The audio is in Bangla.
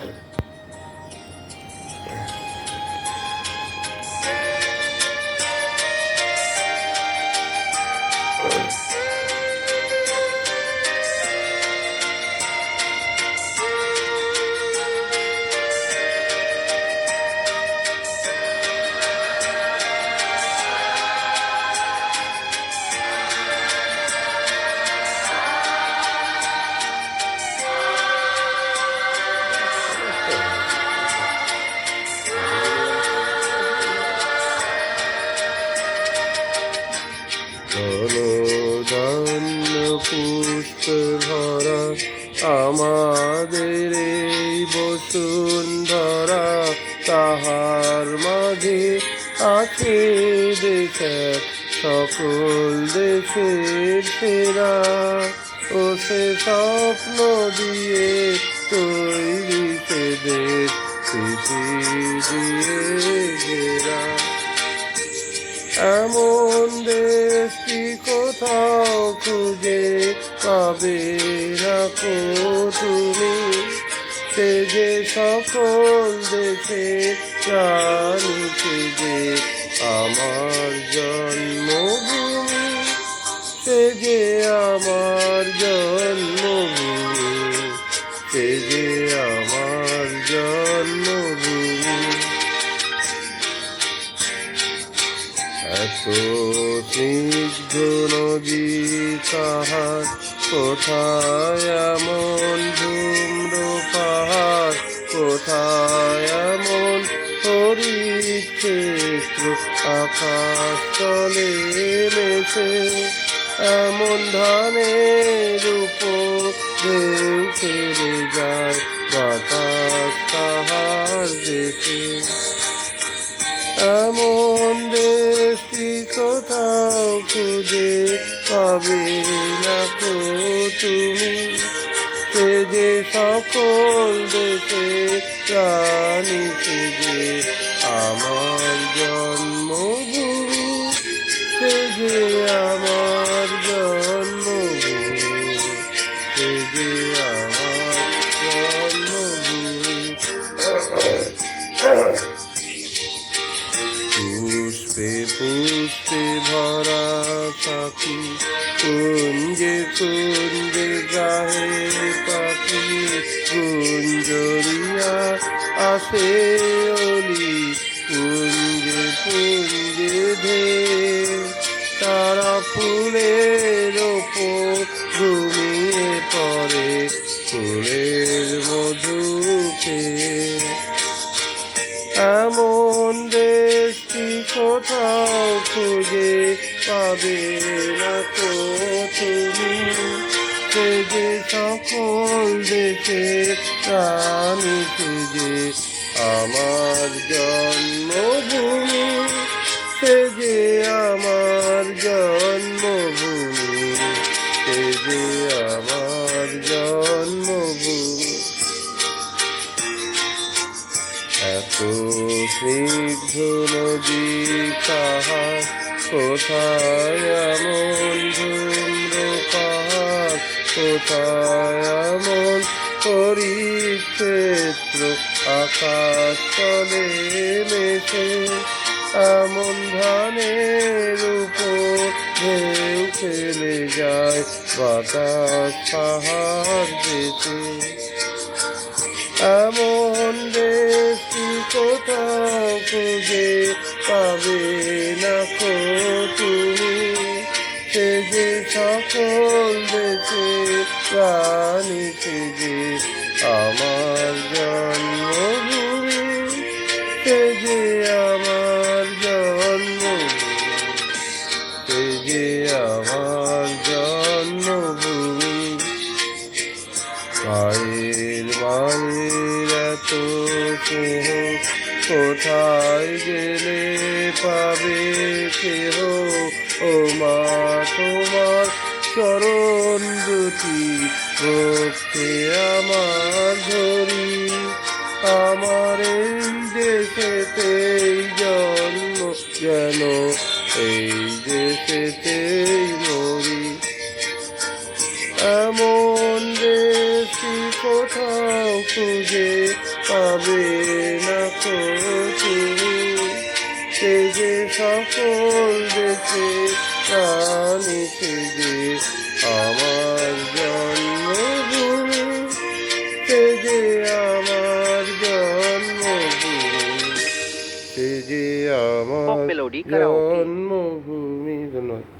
Bye. পুষ্প ভরা আমাদের এই বসুন্ধরা, তাহার মাঝে আছে দেশ, সকল দেশের সেরা। ও সে স্বপ্ন দিয়ে তৈরি সে দেশ দিয়ে ঘেরা এমন দেশটি কোথাও খুঁজে পাবে না কো তুমি? সে যে সকল দেশে জানিছে যে আমার জন্মভূমি, সে যে আমার জন্মভূমি, সে যে আমার জন্মভূমি। স্নিগ্ধ নদী কাহার কোথায় এমন ধূম্র পাহাড়? কোথায় এমন হরিত ক্ষেত্র আকাশ তলে মেশে এমন ধানের উপর। ঢেউ খেলে যায় বাতাস তাহার দেশে। এমন কোথাও খুঁজে পাবে না কো তুমি? সে যে সকল দেশে প্রাণী যে আমার জন্মভূমি, সে যে আমার জন্মভূমি, সে যে আমার জন্মভূমি। পাখি কুঞ্জরিয়া আসে অলি কুঞ্জে কুঞ্জে ধে তারা ফুলের ওপর ঘুমিয়ে পড়ে ফুলের মধু খেয়ে এমন দেশটি কোথাও খুঁজে পাবে না তো তুমি। সকল দেশে প্রাণী খুঁজে আমার জন্মভূমি, সে যে আমার জন্মভূমি, সে যে আমার জন্মভূমি। এত স্নিগ্ধ নদী কাহার কোথায় এমন ধূম্র পাহাড় কোথায় এমন পরিক্ষেত্র আকাশ তলে মেশে এমন ধানের উপর খেলে যায়, বাতাস পাহাড় যেতে এমন দেশটি কোথাও খুঁজে পাবে না তুমি? সে যে সকল প্রাণী যে আমার জন্মভূমি সে যে আমার জন্মভূমি সে যে আমার জন্মভূমি। মায়ের মায়ের এত স্নেহ, কোথায় গেলে পাবে কেহ? ও মা, তোমার চরণ দুটি ভক্তি আমার ধরি আমার এই দেশেতেই জন্ম যেন, এই দেশেতেই মরি। এমন দেশটি কোথাও খুঁজে পাবে না তুমি। সে যে সকল দেশে সে যে আমার জন্মভূমি। সে যে আমার জন্মভূমি সে যে আমার. জন্মভূমি। ধন্যবাদ।